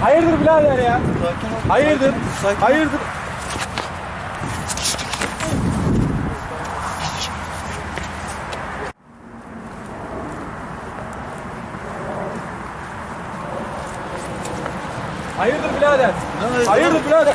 Hayırdır birader ya? Hayırdır? Hayırdır? Hayırdır birader? Hayırdır birader?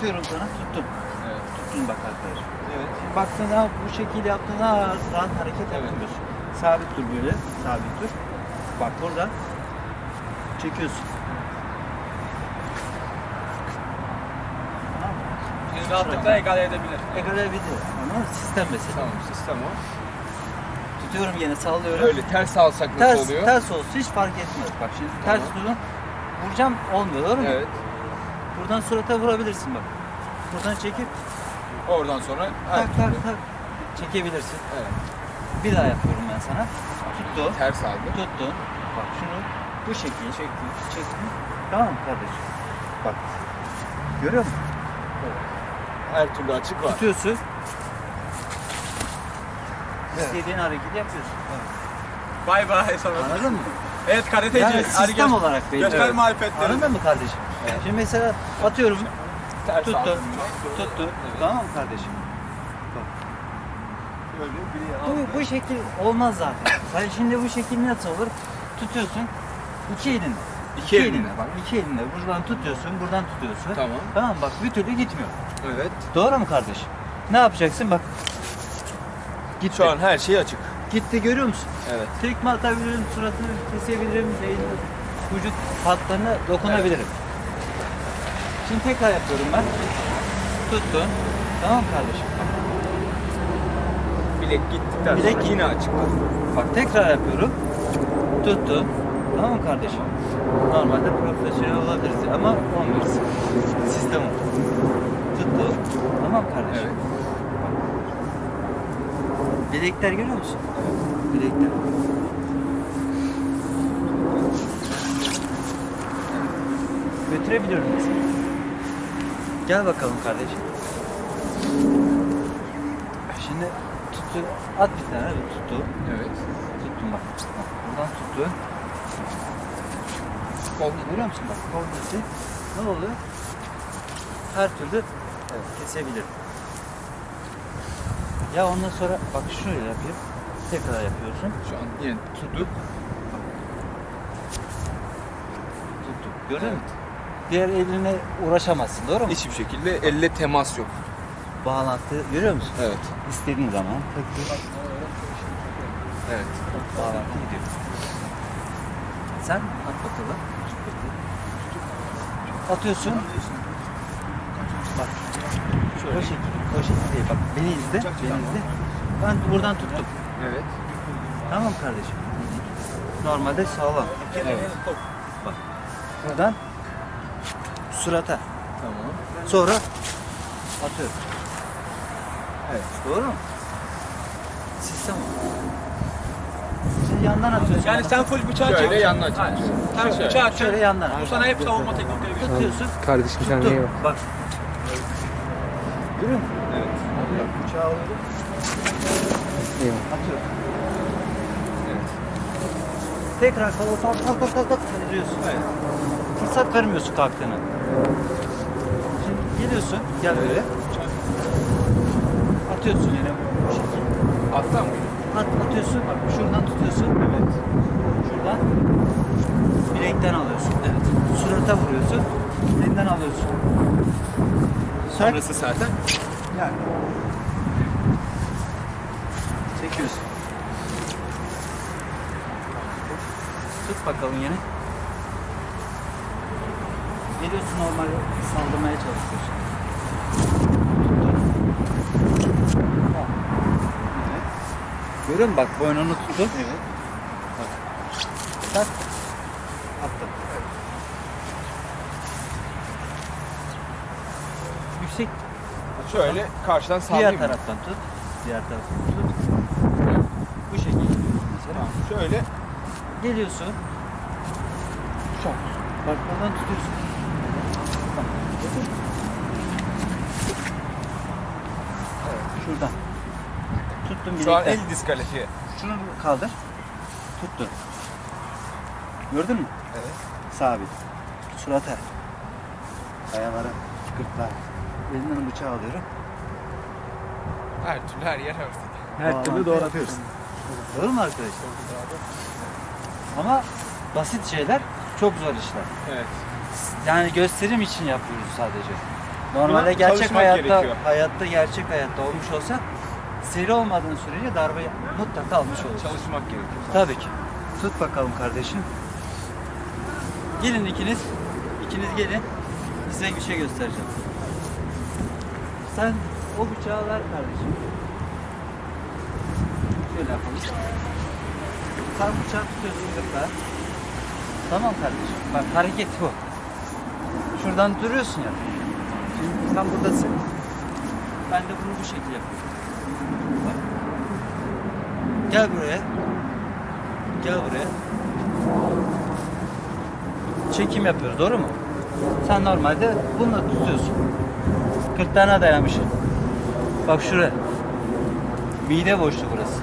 Atıyorum sana tuttum. Tuttun bak arkadaşım. Evet. Şimdi baktığında bu şekil yaptığında rahat, hareket yapıyorsun. Sabit dur böyle. Sabit dur. Bak burada. Çekiyorsun. Tamam rahatlıkla egale edebilir. Egale video. Ama sistem mesela. Tamam sistem o. Tutuyorum yine sallıyorum. Öyle ters alsak nasıl Ters, oluyor? ters olsun hiç fark etmez. Bak şimdi ters Tamam. tutun. Vuracağım olmuyor doğru mu? Evet. Buradan surata vurabilirsin bak. Buradan çekip Oradan sonra her tak tak türlü. tak çekebilirsin. Evet. Bir daha yapıyorum ben sana. Tuttu. Ters aldık. Tuttu. Bak şunu bu şekil çektim. Çektim. Tamam mı kardeşim? Bak. Görüyor musun? Her türlü açık var. Tutuyorsun. Evet. İstediğin hareketi yapıyorsun. Bay bay sana. Anladın mı? Evet karateci. Yani Hadi sistem gö- olarak belli. Göster marifetleri. Anladın mı kardeşim? Şimdi mesela atıyorum. Ters Tuttu. aldık. Tuttu. Tamam mı kardeşim? Böyle biri Bu, bu şekil olmaz zaten. Sen şimdi bu şekil nasıl olur? Tutuyorsun. iki elinle. İki elinle. Bak iki elinle. Buradan tutuyorsun, buradan tutuyorsun. Tamam. Tamam bak bir türlü gitmiyor. Evet. Doğru mu kardeşim? Ne yapacaksın bak. Gitti. Şu an her şey açık. Gitti görüyor musun? Evet. Tekme atabilirim, suratını kesebilirim, beynini, vücut hatlarına dokunabilirim. Şimdi tekrar yapıyorum ben. Tuttun. Tamam kardeşim. Bilek gittikten Bilek sonra yine açık. Bak tekrar yapıyorum. Tuttu. Tamam mı kardeşim? Normalde profesyonel olabiliriz ama olmuyoruz. Sistem o. Tuttu. Tamam kardeşim. Evet. Bilekler görüyor musun? Bilekler. Götürebiliyorum mesela. Gel bakalım kardeşim. Şimdi tuttu. At bir tane. hadi Tuttu. Evet. Tuttum bak. Buradan tuttu. Kol görüyor musun bak kol gitti. Ne oluyor? Her türlü kesebilir. Ya ondan sonra bak şöyle yapayım. Tekrar yapıyorsun. Şu an yine tuttuk. Tuttuk. Gördün mü? Diğer eline uğraşamazsın doğru mu? Hiçbir şekilde elle temas yok. Bağlantı görüyor musun? Evet. İstediğin zaman tık Evet. bağlantı gidiyor. Sen at bakalım. Atıyorsun. Bak. O şekil. O şekil değil. Bak beni izle. Beni izle. Ben buradan tuttum. Evet. Tamam kardeşim. Normalde sağlam. Evet. Bak. Buradan surata. Tamam. Sonra atıyorum. Evet. Doğru mu? Sistem o. Şimdi yandan atıyorsun. Yani sen full bıçağı Şöyle çek. yanına Hayır. açıyorsun. Sen Şöyle. bıçağı çek. Şöyle yandan. Bu sana hep savunma teknikleri gösteriyor. Tutuyorsun. Kardeşim sen neye bak? Bak. Görüyor musun? Evet. Bak bıçağı alıyorum. Eyvallah. Atıyorum. Evet. Tekrar kala tak tak tak tak tak indiriyorsun. Evet. Fırsat vermiyorsun kalktığına. Şimdi geliyorsun. Gel böyle. Atıyorsun yere bu şekilde. Attan mı? At, atıyorsun. Bak şuradan tutuyorsun. Evet. Şuradan Delikten alıyorsun. Evet. Surata vuruyorsun. Elinden alıyorsun. Sök. Sonrası zaten. Yani. Çekiyorsun. Tut bakalım yine. Geliyorsun normal saldırmaya çalışıyorsun. Tamam. Evet. Görüyor musun? Bak boynunu tuttu. Evet. Bak. Tak. Attım. Yüksek Şöyle karşıdan Diğer sallayayım mı? taraftan tut. Diğer taraftan tut. Bu şekilde. Mesela. Tamam. Şöyle. Geliyorsun. Çok. Bak buradan tutuyorsun. Evet, şuradan. Tuttum Şu an bilekten. el diskalifiye. Şunu kaldır. Tuttun. Gördün mü? Evet. Sabit. Surata. Ayalara. Gırtlağa. Elinden bıçağı alıyorum. Her türlü her yer artık. Her türlü doğratıyoruz. Doğru mu arkadaşlar? Ama basit şeyler çok zor işler. Evet. Yani gösterim için yapıyoruz sadece. Normalde Buna gerçek çalışmak hayatta gerekiyor. hayatta gerçek hayatta olmuş olsa seri olmadığın sürece darbe mutlaka almış olursun. Çalışmak gerekiyor. Tabii ki. Tut bakalım kardeşim. Gelin ikiniz. İkiniz gelin. Size bir şey göstereceğim. Sen o bıçağı ver kardeşim. Şöyle yapalım. Sen bıçağı tutuyorsun gırtlağa. Tamam kardeşim. Bak hareket bu. Şuradan duruyorsun ya. Şimdi sen buradasın. Ben de bunu bu şekilde yapıyorum. Bak. Gel buraya. Gel buraya. Çekim yapıyoruz doğru mu? Sen normalde bununla tutuyorsun. 40 tane dayamışsın. Bak şuraya. Mide boşluğu burası.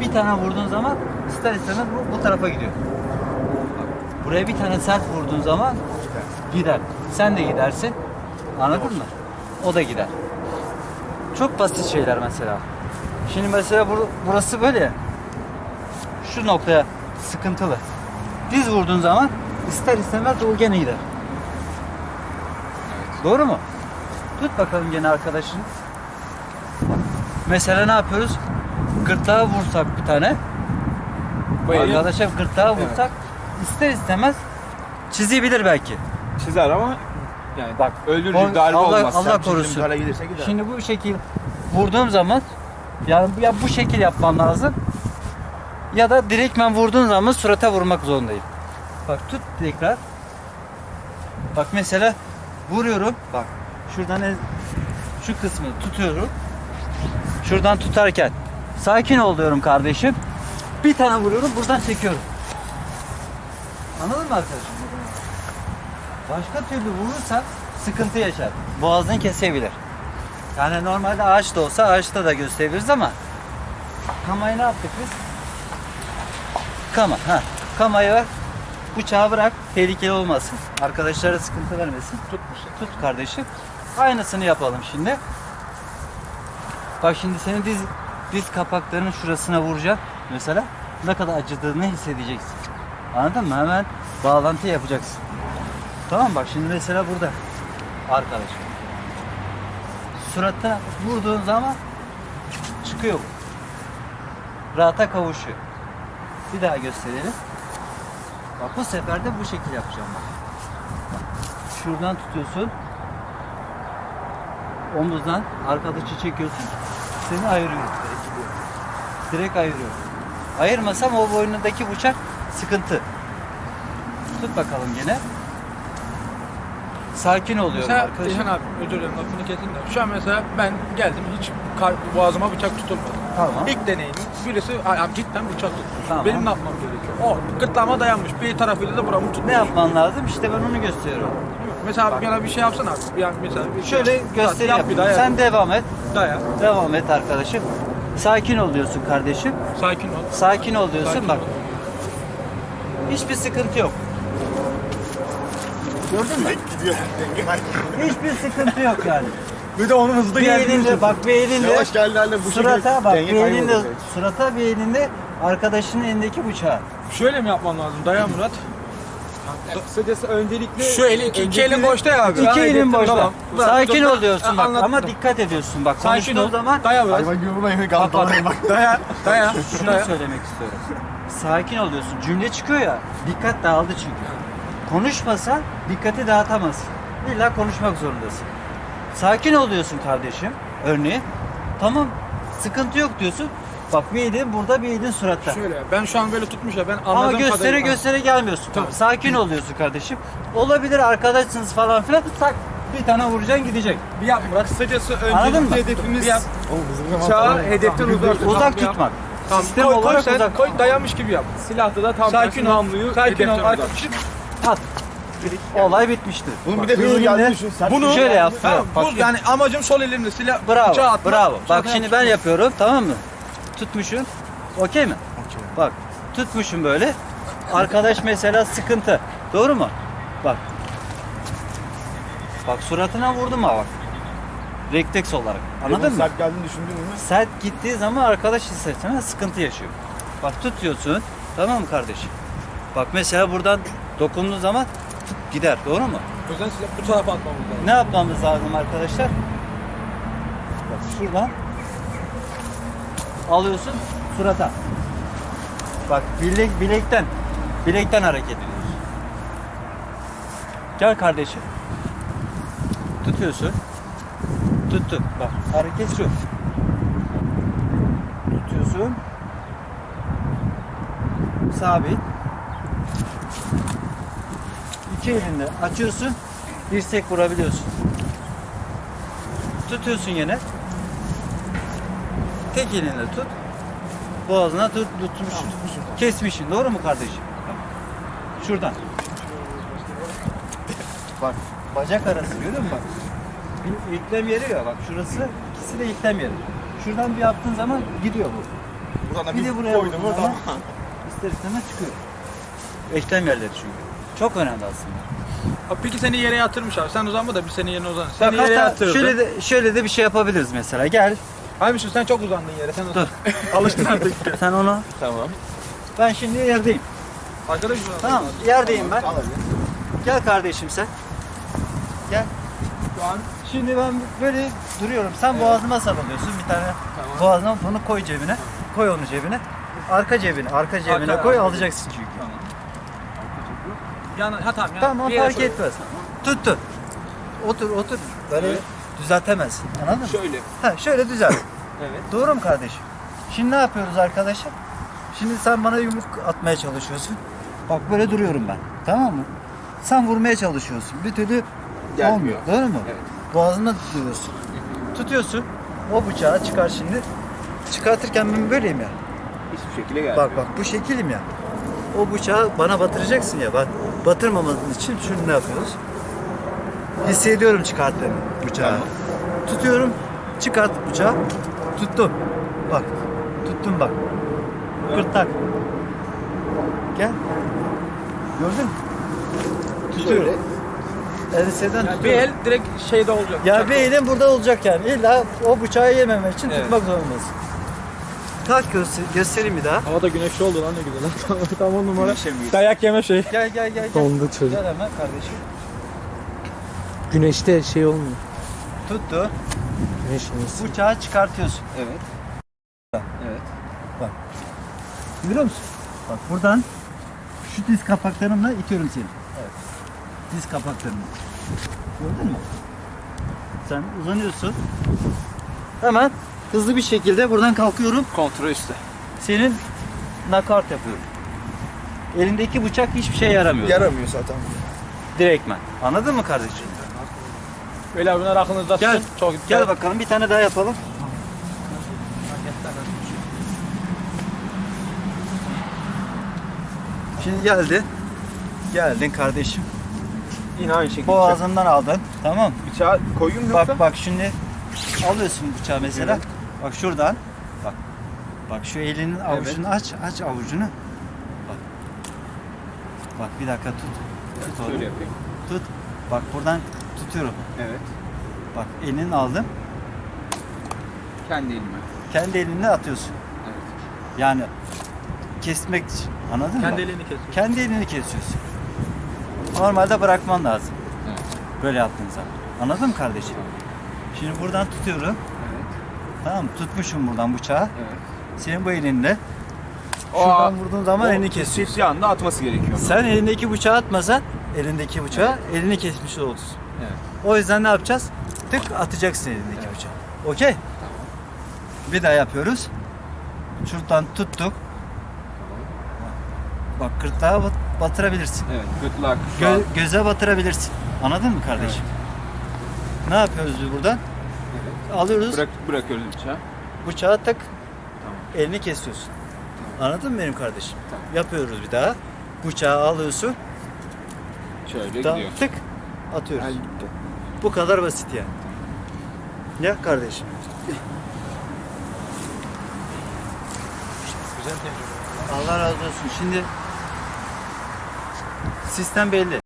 Bir tane vurduğun zaman ister istemez bu, bu tarafa gidiyor. Buraya bir tane sert vurduğun zaman gider. Sen de gidersin. Anladın mı? O da gider. Çok basit şeyler mesela. Şimdi mesela bur- burası böyle ya. Şu noktaya sıkıntılı. Diz vurduğun zaman ister istemez o gene gider. Doğru mu? Tut bakalım gene arkadaşın. Mesela ne yapıyoruz? Gırtlağa vursak bir tane. Eli Arkadaşa gırtlağa vursak ister istemez çizebilir belki. Çizer ama yani Bak, öldürücü o- darbe Allah- olmaz. Allah Sen çizdiğin korusun. gelirse gider. Şimdi bu şekil vurduğum zaman yani ya bu şekil yapmam lazım. Ya da direktmen vurduğun zaman surata vurmak zorundayım. Bak tut tekrar. Bak mesela vuruyorum. Bak şuradan en- şu kısmı tutuyorum. Şuradan tutarken sakin ol diyorum kardeşim. Bir tane vuruyorum buradan çekiyorum. Anladın mı arkadaşım? Başka türlü vurursan sıkıntı yaşar. Boğazını kesebilir. Yani normalde ağaç da olsa ağaçta da gösterebiliriz ama kamayı ne yaptık biz? Kama. Ha. Kamayı ver. Bıçağı bırak. Tehlikeli olmasın. Arkadaşlara sıkıntı vermesin. Tutmuş. Tut kardeşim. Aynısını yapalım şimdi. Bak şimdi senin diz diz kapaklarının şurasına vuracağım. Mesela ne kadar acıdığını hissedeceksin. Anladın mı? Hemen bağlantı yapacaksın. Tamam bak şimdi mesela burada arkadaş. Surata vurduğun zaman çıkıyor. Rahata kavuşuyor. Bir daha gösterelim. Bak bu sefer de bu şekil yapacağım bak. Şuradan tutuyorsun. Omuzdan arkadaşı çekiyorsun. Seni ayırıyor. Direkt ayırıyor. Ayırmasam o boynundaki bıçak sıkıntı. Tut bakalım gene. Sakin oluyorum Mesela arkadaşım. İlhan abi özür dilerim lafını kesin de. Şu an mesela ben geldim hiç kar, boğazıma bıçak tutulmadı. Tamam. İlk deneyimim birisi abi cidden bıçak tutmuş. Tamam. Benim ne yapmam gerekiyor? O gırtlağıma dayanmış. Bir tarafıyla da buramı tutmuş. Ne yapman lazım? İşte ben onu gösteriyorum. Mesela abi bana bir şey yapsana abi. Yani mesela bir şey Şöyle yap. gösteri Yap daha Sen yap. devam et. Daya. Devam et arkadaşım. Sakin ol diyorsun kardeşim. Sakin ol. Sakin ol diyorsun. Sakin Bak ol. hiçbir sıkıntı yok. Gördün mü? Hiçbir sıkıntı yok yani. Bir de onun hızlı bir elinde bak bir elinde Yavaş geldi halde bu surata şekilde bak denge bir elinde surata bir elinde arkadaşının elindeki bıçağı. Şöyle mi yapman lazım? Daya Murat. Kısacası öncelikle Şu eli iki, iki elin boşta ya abi. İki elin boşta. tamam. Sakin ol diyorsun bak Anladım. ama dikkat ediyorsun bak. Sakin Konuştuğun ol. zaman Daya biraz. gibi bulayım kaldı. bak. Daya. Daya. şunu Daya. söylemek istiyorum. Sakin ol diyorsun. Cümle çıkıyor ya. Dikkat dağıldı çünkü. Konuşmasa dikkati dağıtamazsın. İlla konuşmak zorundasın. Sakin ol diyorsun kardeşim. Örneğin. Tamam sıkıntı yok diyorsun. Bak bir elin burada bir elin suratta. Şöyle ben şu an böyle tutmuş ya ben anladığım Ama göstere kadarıyla- göstere gelmiyorsun. Tamam. Sakin ol diyorsun kardeşim. Olabilir arkadaşsınız falan filan. Tak bir tane vuracaksın gidecek. Bir yap Murat. kısacası Anladın mı? öncelikle hedefimiz Bir yap. bıçağı hedeften uzak tutmak. Uzak yap. tutmak. Tamam. Sistem koy, koy olarak sen, uzak koy dayanmış gibi yap. Silahta da tam Sakin ol. Sakin ol. uzak. çık. At. Olay bitmiştir. Bunun bir de hızlı geldiğini düşün. Bunu Şöyle yap. Tamam, Bak, bu yani amacım sol elimle silah Bravo. bıçağı atmak. Bravo. Bak Sonra şimdi ben yapıyorum tamam mı? Tutmuşum. Okey mi? Bak tutmuşum böyle. Arkadaş mesela sıkıntı. Doğru mu? Bak. Bak suratına vurdum ha bak. Refleks olarak. Anladın mı? Sert geldiğini düşündün mü? Sert gittiği zaman arkadaş istersen sıkıntı yaşıyor. Bak tutuyorsun. Tamam mı kardeşim? Bak mesela buradan dokunduğun zaman tık gider. Doğru mu? O yüzden silah bu tarafa atmamız lazım. Ne yapmamız lazım arkadaşlar? Bak şuradan alıyorsun surata. Bak bilek bilekten bilekten hareket ediyoruz. Gel kardeşim. Tutuyorsun. Tuttum. Bak hareket şu. Tutuyorsun. Sabit. İki elinde açıyorsun. Dirsek vurabiliyorsun. Tutuyorsun yine. Tek elinle tut. Boğazına tut, tutmuşsun. Kesmişsin. Doğru mu kardeşim? Şuradan. Bak bacak arası görüyor musun bak? Bir iklem yeri ya bak şurası ikisi de iklem yeri. Şuradan bir yaptığın zaman gidiyor bu. Buradan da Bir bir de buraya koydum tamam. ister istemez çıkıyor. Eklem yerleri çünkü. Çok önemli aslında. Abi peki seni yere yatırmış abi. Sen uzanma da bir senin yerine uzan. Bak Seni yere hatta yatırdı. şöyle de, şöyle de bir şey yapabiliriz mesela. Gel Abi şu sen çok uzandın yere. Sen Dur. Alıştın artık. sen onu. Tamam. Ben şimdi yerdeyim. Arkadaş uzan. Tamam? Yerdeyim ben. Gel kardeşim sen. Gel. Şu an Şimdi ben böyle duruyorum. Sen boğazıma sarılıyorsun bir tane. Boğazıma bunu koy cebine. Koy onu cebine. Arka cebine, arka cebine Arka- koy alacaksın çünkü. Yan, ha tamam ya. Tamam yere fark şöyle- etmez. Tuttu. Otur otur. Böyle düzeltemezsin. Anladın mı? Şöyle. Ha şöyle düzelt. Evet. Doğru mu kardeşim? Şimdi ne yapıyoruz arkadaşlar? Şimdi sen bana yumruk atmaya çalışıyorsun. Bak böyle duruyorum ben. Tamam mı? Sen vurmaya çalışıyorsun. Bir türlü Gelmiyor. olmuyor. Doğru mu? Evet. Boğazına tutuyorsun. Tutuyorsun. O bıçağı çıkar şimdi. Çıkartırken ben böyleyim ya. Hiçbir şekilde gelmiyor. Bak bak bu şekilim ya. O bıçağı bana batıracaksın ya. Bak batırmaman için şunu ne yapıyoruz? Hissediyorum çıkarttığımı bıçağı. Tamam. Tutuyorum. Çıkart bıçağı. Tuttum. Bak. Tuttum bak. Kırtak. Gel. Gördün mü? Tutuyorum. Enseden Yani bir tutuyorum. el direkt şeyde olacak. Ya bir elin burada olacak yani. İlla o bıçağı yememek için Evet. tutmak zorundasın. Kalk göster göstereyim bir daha. Havada güneşli oldu lan ne güzel. tamam on numara. Mi? Dayak yeme şey. Gel gel gel. gel. Dondu çocuk. Gel hemen kardeşim. Güneşte şey olmuyor. Tuttu. Güneş yanısı. Bıçağı çıkartıyorsun. Evet. Evet. Görüyor musun? Bak buradan şu diz kapaklarımla itiyorum seni. Evet. Diz kapaklarımla. Gördün mü? Sen uzanıyorsun. Hemen hızlı bir şekilde buradan kalkıyorum. Kontrol üstte. Senin nakart yapıyorum. Elindeki bıçak hiçbir şey yaramıyor. Yaramıyor zaten. Direktmen. Anladın mı kardeşim? Beyler bunlar aklınızda Gel. tutun. Çok Gel bakalım bir tane daha yapalım. Şimdi geldi. Geldin kardeşim. Yine aynı şekilde. Boğazından aldın. Tamam. Bıçağı koyayım mı yoksa? Bak bak şimdi alıyorsun bıçağı mesela. Bak şuradan. Bak. Bak şu elinin avucunu aç. Aç avucunu. Bak. Bak bir dakika tut. Tut Şöyle onu. Tut. Bak buradan tutuyorum. Evet. Bak elini aldım. Kendi elime. Kendi elinle atıyorsun. Evet. Yani kesmek için. Anladın Kendi mı? elini kesiyor. Kendi elini kesiyorsun. Normalde bırakman lazım. Böyle yaptığın zaman. Anladın mı kardeşim? Şimdi buradan tutuyorum. Tamam mı? Tutmuşum buradan bıçağı. Senin bu elinde. Şuradan vurduğun zaman elini kesiyorsun. Kesici anda atması gerekiyor. Sen elindeki bıçağı atmasan elindeki bıçağı elini kesmiş olursun. Evet. O yüzden ne yapacağız? Tık atacaksın elindeki bıçağı. Okey? Bir daha yapıyoruz. Şuradan tuttuk. Bak gırtlağa bat- batırabilirsin. Evet. Şu an- Gö- göze batırabilirsin. Anladın mı kardeşim? Ne yapıyoruz biz buradan? Alıyoruz. Bırak, bırakıyoruz bıçağı. Bıçağı tık. Elini kesiyorsun. Anladın mı benim kardeşim? Yapıyoruz bir daha. Bıçağı alıyorsun. Şöyle Da, gidiyor. tık atıyoruz. Bu kadar basit yani. Ya kardeşim. Güzel tecrübe. Allah razı olsun. Şimdi sistem belli.